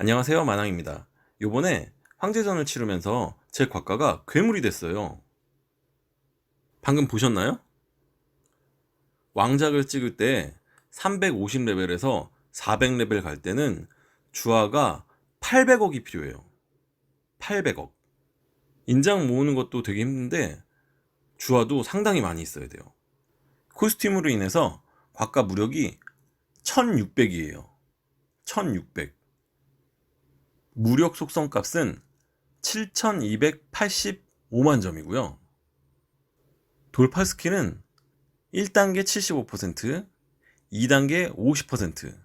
안녕하세요 만왕입니다. 요번에 황제전을 치르면서 제 곽가가 괴물이 됐어요. 방금 보셨나요? 왕작을 찍을 때 350레벨에서 400레벨 갈 때는 주화가 800억이 필요해요. 800억. 인장 모으는 것도 되게 힘든데 주화도 상당히 많이 있어야 돼요. 코스튬으로 인해서 곽가 무력이 1600이에요. 1600. 무력 속성 값은 7285만 점이고요. 돌파 스킬은 1단계 75%, 2단계 50%,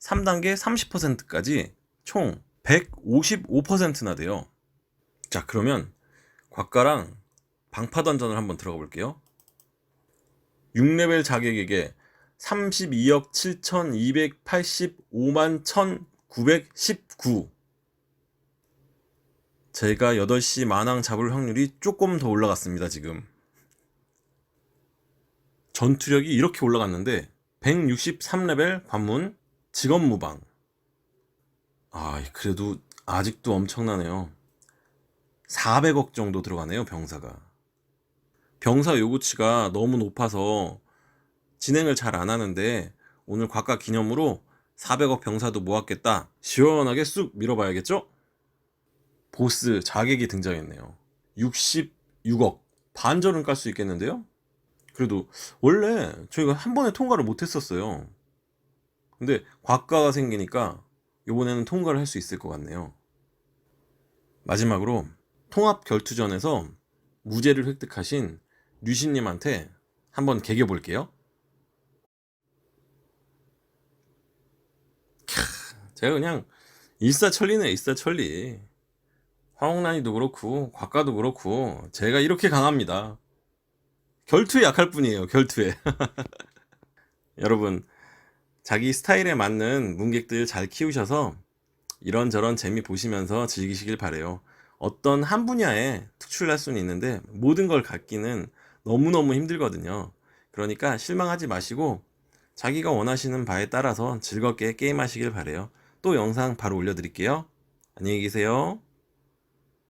3단계 30%까지 총 155%나 돼요. 자, 그러면 곽가랑 방파 던전을 한번 들어가 볼게요. 6레벨 자객에게 32억 7,285만 1,919 제가 8시 만왕 잡을 확률이 조금 더 올라갔습니다, 지금. 전투력이 이렇게 올라갔는데 163레벨 관문 직업 무방. 아, 그래도 아직도 엄청나네요. 400억 정도 들어가네요, 병사가. 병사 요구치가 너무 높아서 진행을 잘 안 하는데 오늘 곽가 기념으로 400억 병사도 모았겠다. 시원하게 쑥 밀어봐야겠죠? 보스 자객이 등장했네요. 66억 반절은 깔 수 있겠는데요? 그래도 원래 저희가 한 번에 통과를 못했었어요. 근데 곽가가 생기니까 이번에는 통과를 할 수 있을 것 같네요. 마지막으로 통합 결투전에서 무죄를 획득하신 류신님한테 한번 개겨 볼게요. 제가 그냥 일사천리네 일사천리. 화홍란이도 그렇고 곽가도 그렇고 제가 이렇게 강합니다. 결투에 약할 뿐이에요. 결투에. 여러분 자기 스타일에 맞는 문객들 잘 키우셔서 이런저런 재미 보시면서 즐기시길 바래요. 어떤 한 분야에 특출날 수는 있는데 모든 걸 갖기는 너무너무 힘들거든요. 그러니까 실망하지 마시고 자기가 원하시는 바에 따라서 즐겁게 게임하시길 바래요. 또 영상 바로 올려드릴게요. 안녕히 계세요.